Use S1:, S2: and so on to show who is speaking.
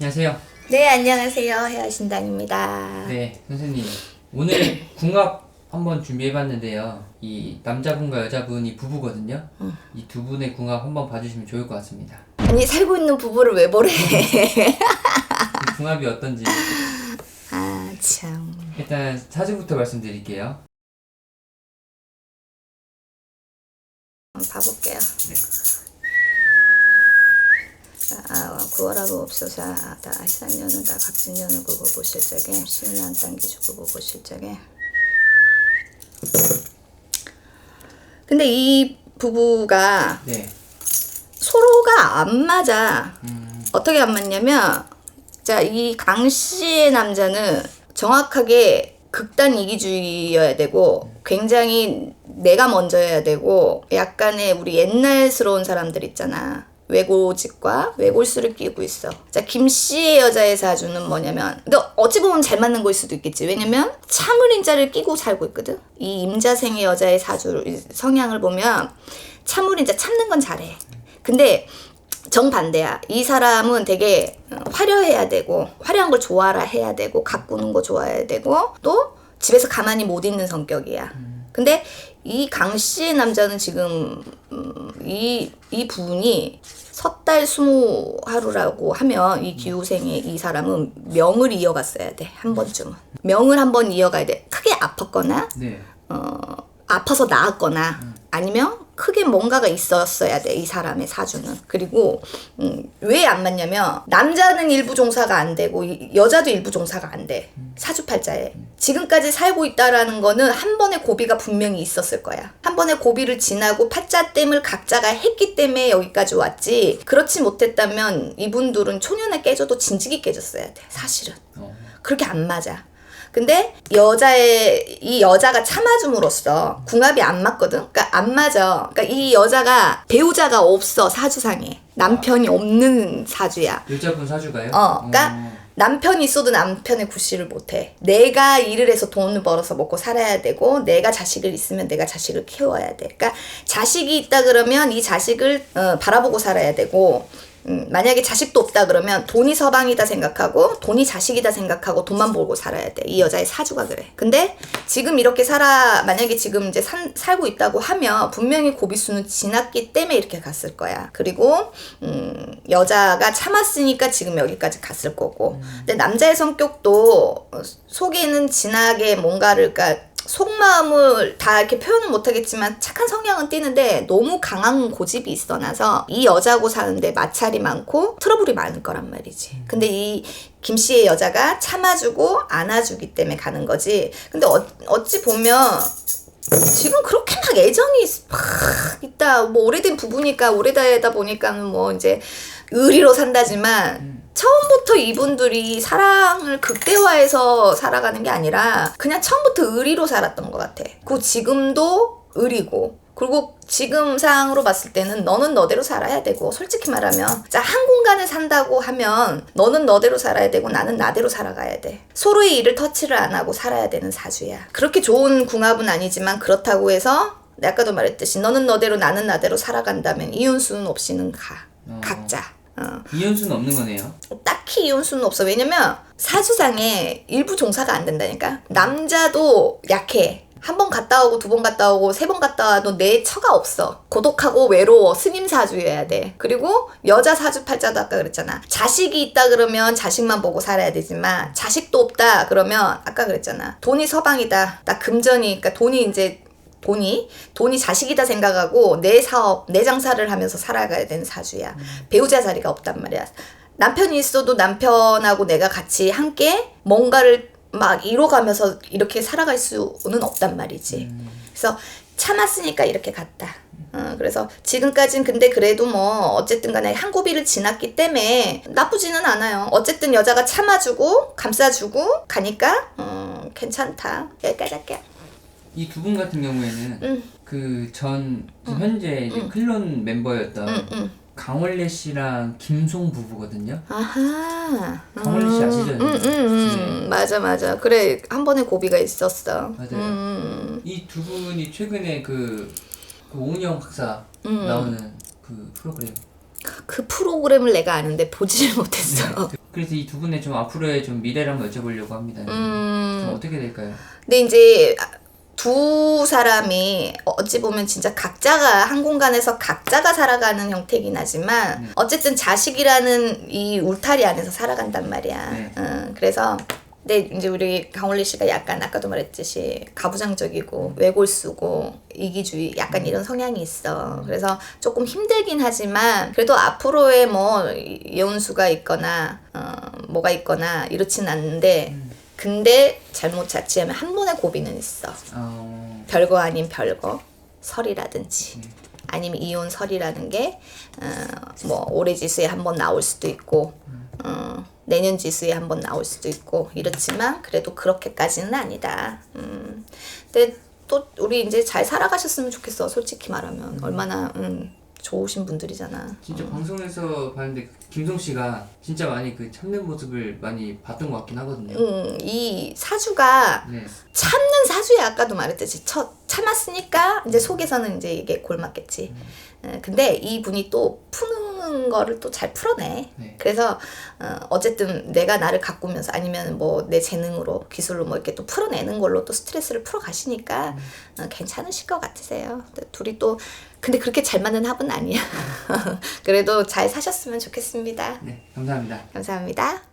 S1: 안녕하세요.
S2: 네, 안녕하세요. 헤어신당입니다.
S1: 네, 선생님. 오늘 궁합 한번 준비해봤는데요. 이 남자분과 여자분이 부부거든요. 이두 분의 궁합 한번 봐주시면 좋을 것 같습니다.
S2: 아니, 살고 있는 부부를 왜 보래?
S1: 이 궁합이 어떤지
S2: 아, 참.
S1: 일단 사주부터 말씀드릴게요.
S2: 한번 봐볼게요.
S1: 네.
S2: 자, 구월하고 없어서 다 해산년은 다 갑진년은 그거 보실 적에 신은 안 당기죠 그거 보실 적에. 근데 이 부부가
S1: 네.
S2: 서로가 안 맞아.
S1: 음,
S2: 어떻게 안 맞냐면 자이 강 씨의 남자는 정확하게 극단 이기주의여야 되고 굉장히 내가 먼저여야 되고 약간의 우리 옛날스러운 사람들 있잖아 외고직과 외골수를 끼고 있어. 자, 김 씨의 여자의 사주는 뭐냐면, 근데 어찌 보면 잘 맞는 거일 수도 있겠지. 왜냐면 참을인자를 끼고 살고 있거든. 이 임자생의 여자의 사주 이 성향을 보면 참을인자 참는 건 잘해. 근데 정반대야. 이 사람은 되게 어, 화려해야 되고 화려한 걸 좋아라 해야 되고 가꾸는 거 좋아해야 되고 또 집에서 가만히 못 있는 성격이야. 근데 이 강 씨의 남자는 지금 음, 이, 이 부분이 섣달 스무 하루라고 하면 이 기후생의 이 사람은 명을 이어갔어야 돼. 한 번쯤은. 명을 한 번 이어가야 돼. 크게 아팠거나
S1: 네.
S2: 어, 아파서 나았거나 아니면 크게 뭔가가 있었어야 돼 이 사람의 사주는 그리고 음, 왜 안 맞냐면 남자는 일부 종사가 안 되고 이- 여자도 일부 종사가 안 돼 사주팔자에 지금까지 살고 있다라는 거는 한 번의 고비가 분명히 있었을 거야 한 번의 고비를 지나고 팔자댐을 각자가 했기 때문에 여기까지 왔지 그렇지 못했다면 이분들은 초년에 깨져도 진직이 깨졌어야 돼 사실은
S1: 어.
S2: 그렇게 안 맞아. 근데 여자의 이 여자가 참아줌으로써 궁합이 안 맞거든. 그러니까 안 맞아. 그러니까 이 여자가 배우자가 없어 사주상에 남편이 없는 사주야.
S1: 여자분 사주가요?
S2: 어, 그러니까 남편이 있어도 남편의 구실을 못해. 내가 일을 해서 돈을 벌어서 먹고 살아야 되고, 내가 자식을 있으면 내가 자식을 키워야 돼. 그러니까 자식이 있다 그러면 이 자식을 어, 바라보고 살아야 되고, 음, 만약에 자식도 없다 그러면 돈이 서방이다 생각하고 돈이 자식이다 생각하고 돈만 벌고 살아야 돼. 이 여자의 사주가 그래. 근데 지금 이렇게 살아 만약에 지금 이제 산, 살고 있다고 하면 분명히 고비수는 지났기 때문에 이렇게 갔을 거야. 그리고 음, 여자가 참았으니까 지금 여기까지 갔을 거고. 근데 남자의 성격도 어, 속에는 진하게 뭔가를 그러니까 속마음을 다 이렇게 표현은 못하겠지만 착한 성향은 띠는데 너무 강한 고집이 있어놔서 이 여자고 사는데 마찰이 많고 트러블이 많을 거란 말이지. 근데 이 김 씨의 여자가 참아주고 안아주기 때문에 가는 거지. 근데 어, 어찌 보면 지금 그렇게 막 애정이 막 있다. 뭐 오래된 부부니까 오래되다 보니까는 뭐 이제 의리로 산다지만 처음부터 이분들이 사랑을 극대화해서 살아가는 게 아니라 그냥 처음부터 의리로 살았던 것 같아. 그리고 지금도 의리고. 그리고 지금 상으로 봤을 때는 너는 너대로 살아야 되고 솔직히 말하면 자 한 공간에 산다고 하면 너는 너대로 살아야 되고 나는 나대로 살아가야 돼 서로의 일을 터치를 안 하고 살아야 되는 사주야 그렇게 좋은 궁합은 아니지만 그렇다고 해서 내가 아까도 말했듯이 너는 너대로 나는 나대로 살아간다면 이혼수는 없이는 가
S1: 어.
S2: 각자 어.
S1: 이혼수는 없는 거네요.
S2: 딱히 이혼수는 없어. 왜냐면 사주상에 일부 종사가 안 된다니까. 남자도 약해. 한 번 갔다 오고 두 번 갔다 오고 세 번 갔다 와도 내 처가 없어. 고독하고 외로워. 스님 사주여야 돼. 그리고 여자 사주 팔자도 아까 그랬잖아. 자식이 있다 그러면 자식만 보고 살아야 되지만 자식도 없다 그러면 아까 그랬잖아. 돈이 서방이다. 나 금전이 그러니까 돈이 이제 돈이 돈이 자식이다 생각하고 내 사업 내 장사를 하면서 살아가야 되는 사주야. 배우자 자리가 없단 말이야. 남편이 있어도 남편하고 내가 같이 함께 뭔가를 막 이뤄가면서 이렇게 살아갈 수는 없단 말이지. 그래서 참았으니까 이렇게 갔다. 어, 그래서 지금까진 근데 그래도 뭐 어쨌든 간에 한 고비를 지났기 때문에 나쁘지는 않아요. 어쨌든 여자가 참아주고 감싸주고 가니까 음, 괜찮다. 여기까지 할게요
S1: 이 두 분 같은 경우에는
S2: 응.
S1: 그전 현재 이제 클론 멤버였던. 강원래 씨랑 김송 부부거든요.
S2: 아하.
S1: 강원래 씨 아시죠?
S2: 음, 음, 음. 맞아, 맞아. 그래, 한 번의 고비가 있었어.
S1: 맞아요.
S2: 음,
S1: 이두 분이 최근에 그, 그 오은영 박사
S2: 음.
S1: 나오는 그 프로그램
S2: 그 프로그램을 내가 아는데 보지를 못했어.
S1: 그래서 이 두 분의 좀 앞으로의 좀 미래를 한번 여쭤보려고 합니다.
S2: 음.
S1: 좀 어떻게 될까요?
S2: 근데 이제 두 사람이 어찌 보면 진짜 각자가 한 공간에서 각자가 살아가는 형태이긴 하지만
S1: 네.
S2: 어쨌든 자식이라는 이 울타리 안에서 살아간단 말이야.
S1: 네.
S2: 음, 그래서 근데 이제 우리 강원리 씨가 약간 아까도 말했듯이 가부장적이고 외골수고 이기주의 약간 이런 성향이 있어. 그래서 조금 힘들긴 하지만 그래도 앞으로의 뭐 예운수가 있거나 어, 뭐가 있거나 이렇진 않는데 근데 잘못 자칫하면 한 번의 고비는 있어.
S1: 어,
S2: 별거 아닌 별거 설이라든지 아니면 이혼 설이라는 게뭐 올해 지수에 한 번 나올 수도 있고 어, 내년 지수에 한 번 나올 수도 있고 이렇지만 그래도 그렇게까지는 아니다. 음. 근데 또 우리 이제 잘 살아가셨으면 좋겠어. 솔직히 말하면 얼마나 음, 좋으신 분들이잖아.
S1: 진짜 방송에서 봤는데 김송 씨가 진짜 많이 그 참는 모습을 많이 봤던 것 같긴 하거든요.
S2: 음, 이 사주가
S1: 네.
S2: 참는 사주에 아까도 말했듯이 첫 참았으니까 이제 속에서는 이제 이게 골맞겠지. 어, 근데 이 분이 또 푸는 거를 또 잘 풀어내.
S1: 네.
S2: 그래서 어, 어쨌든 내가 나를 가꾸면서 아니면 뭐 내 재능으로 기술로 뭐 이렇게 또 풀어내는 걸로 또 스트레스를 풀어 가시니까 어, 괜찮으실 것 같으세요. 둘이 또 근데 그렇게 잘 맞는 합은 아니야. 그래도 잘 사셨으면 좋겠습니다.
S1: 네, 감사합니다.
S2: 감사합니다.